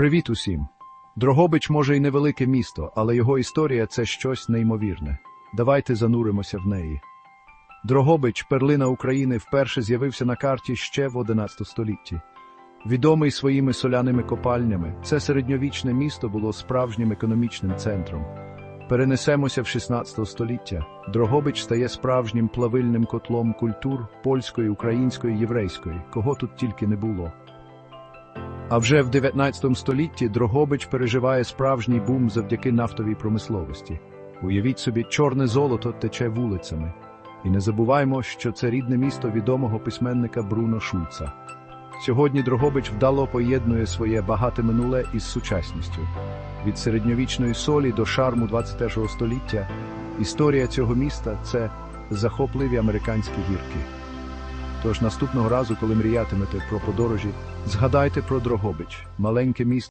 Привіт усім! Дрогобич може й невелике місто, але його історія це щось неймовірне. Давайте зануримося в неї. Дрогобич, перлина України, вперше з'явився на карті ще в 11 столітті. Відомий своїми соляними копальнями, це середньовічне місто було справжнім економічним центром. Перенесемося в 16 століття. Дрогобич стає справжнім плавильним котлом культур польської, української, єврейської, кого тут тільки не було. А вже в 19 столітті Дрогобич переживає справжній бум завдяки нафтовій промисловості. Уявіть собі, чорне золото тече вулицями. І не забуваймо, що це рідне місто відомого письменника Бруно Шульца. Сьогодні Дрогобич вдало поєднує своє багате минуле із сучасністю. Від середньовічної солі до шарму 21 століття історія цього міста це захопливі американські гірки. Тож наступного разу, коли мріятимете про подорожі, згадайте про Дрогобич, маленьке місто.